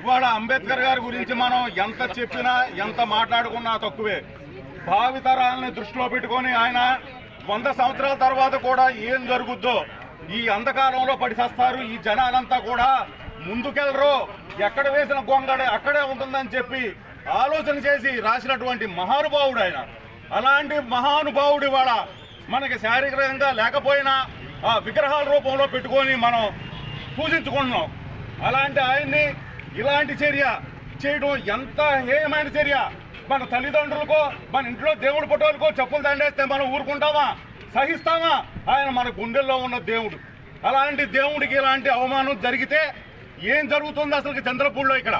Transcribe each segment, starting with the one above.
ఇవాళ అంబేద్కర్ గారి గురించి మనం ఎంత చెప్పినా ఎంత మాట్లాడుకున్నా తక్కువే. భావితరాలని దృష్టిలో పెట్టుకొని ఆయన వంద సంవత్సరాల తర్వాత కూడా ఏం జరుగుద్దో ఈ అంధకారంలో పడిసేస్తారు ఈ జనాలంతా కూడా ముందుకెళ్ళరు ఎక్కడ వేసిన గొంగడ అక్కడే ఉంటుందని చెప్పి ఆలోచన చేసి రాసినటువంటి మహానుభావుడు ఆయన. అలాంటి మహానుభావుడు ఇవాళ మనకి శారీరకంగా లేకపోయినా ఆ విగ్రహాల రూపంలో పెట్టుకొని మనం పూజించుకుంటున్నాం. అలాంటి ఆయన్ని ఇలాంటి చర్య చేయడం ఎంత హేయమైన చర్య? మన తల్లిదండ్రులకో మన ఇంట్లో దేవుడు ఫోటోలకో చెప్పులు దండేస్తే మనం ఊరుకుంటామా? సహిస్తామా? ఆయన మన గుండెల్లో ఉన్న దేవుడు. అలాంటి దేవుడికి ఇలాంటి అవమానం జరిగితే ఏం జరుగుతుంది అసలు చంద్రపూడిలో ఇక్కడ?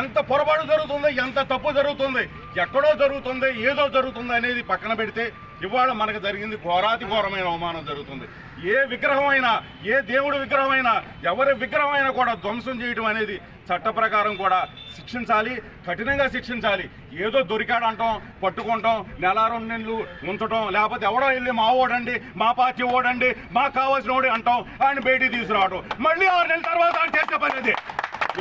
ఎంత పొరపాటు జరుగుతుంది ఎంత తప్పు జరుగుతుంది ఎక్కడో జరుగుతుంది ఏదో జరుగుతుంది అనేది పక్కన పెడితే ఇవాళ మనకు జరిగింది ఘోరాతి ఘోరమైన అవమానం జరుగుతుంది. ఏ విగ్రహం అయినా ఏ దేవుడి విగ్రహం అయినా ఎవరి విగ్రహం అయినా కూడా ధ్వంసం చేయడం అనేది చట్ట ప్రకారం కూడా శిక్షించాలి కఠినంగా శిక్షించాలి. ఏదో దొరికాడంటాం పట్టుకుంటాం నెల రెండు నెలలు ఉంచడం లేకపోతే ఎవడో వెళ్ళి మా ఓడండి మా పార్టీ ఓడండి మాకు కావాల్సిన ఓడి అంటాం ఆయన బయటికి తీసుకురావడం మళ్ళీ ఆరు నెలల తర్వాత ఆయన చేసే పని అది.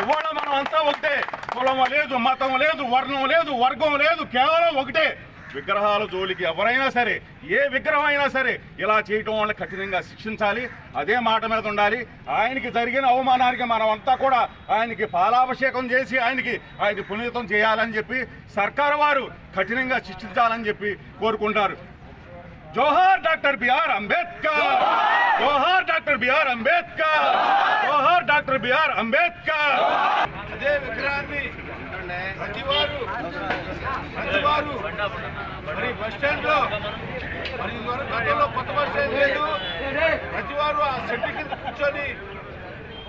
ఇవాళ మనం అంతా ఒకటే కులం లేదు మతం లేదు వర్ణం లేదు వర్గం లేదు కేవలం ఒకటే. విగ్రహాల జోలికి ఎవరైనా సరే ఏ విగ్రహం అయినా సరే ఇలా చేయటం వల్ల కఠినంగా శిక్షించాలి. అదే మాట మీద ఉండాలి. ఆయనకి జరిగిన అవమానానికి మనం అంతా కూడా ఆయనకి పాలాభిషేకం చేసి ఆయనకి ఆయన పునీతం చేయాలని చెప్పి సర్కారు వారు కఠినంగా శిక్షించాలని చెప్పి కోరుకుంటారు. జోహార్ డాక్టర్ బిఆర్ అంబేద్కర్. జోహార్ డాక్టర్ బిఆర్ అంబేద్కర్. జోహార్ డాక్టర్ బిఆర్ అంబేద్కర్. అదే విగ్రహాన్ని ప్రతివారు ప్రతివారు మరి బస్ స్టాండ్లో మరి ఇదివరకు గతంలో కొత్త బస్ స్టాండ్ లేదు. ప్రతివారు ఆ చెట్టు కింద కూర్చొని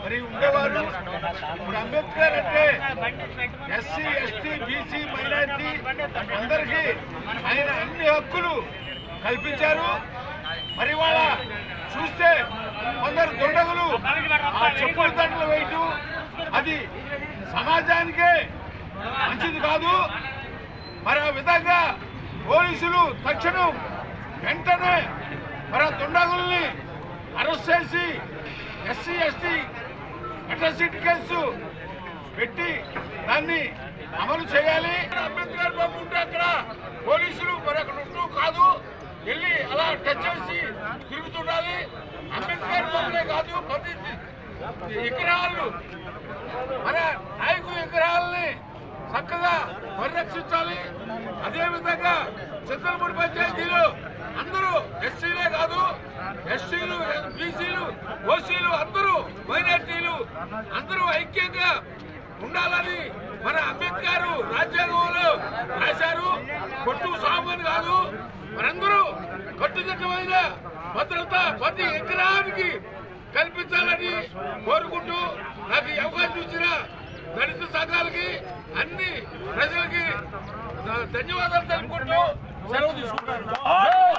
మరి ఉండేవారు. ఇప్పుడు అంబేద్కర్ అంటే ఎస్సీ ఎస్టీ బీసీ మైనార్టీ అందరికీ ఆయన అన్ని హక్కులు కల్పించారు. మరి వాళ్ళ చూస్తే కొందరు దుండగులు ఆ చెప్పుల దండలు వేయటం అది సమాజానికే మంచిది కాదు. మరి ఆ విధంగా పోలీసులు తక్షణం వెంటనే మరి ఆ దుండగుల్ని అరెస్ట్ చేసి ఎస్సీ ఎస్టీ అట్రాసిటీ కేసు పెట్టి దాన్ని అమలు చేయాలి. అంబేద్కర్ బాబు ఉంటే అక్కడ పోలీసులు మరి అక్కడ ఉంటూ కాదు వెళ్ళి అలా టచ్ చేసి తిరుగుతుండాలి. అంబేద్కర్ బాబులే కాదు ప్రతి విగ్రహాలు మన నాయకుల విగ్రహాలని చక్కగా పరిరక్షించాలి. అదే విధంగా పంచాయతీలు అందరూ ఎస్సీలే కాదు ఎస్సీలు బీసీలు ఓసీలు అందరూ మైనార్టీలు అందరూ ఐక్యంగా ఉండాలని మన అంబేద్కర్ రాజ్యాంగంలో రాశారు. కొట్టు సామాన్ కాదు మనందరూ కట్టుదిట్టమైన భద్రత ప్రతి ఎకరానికి కల్పించాలని కోరుకుంటూ నాకు అవకాశం ఇచ్చిన దళిత సంఘాలకి అన్ని ధన్యవాదాలు తెలుపుకుంటూ సెలవు తీసుకుంటాను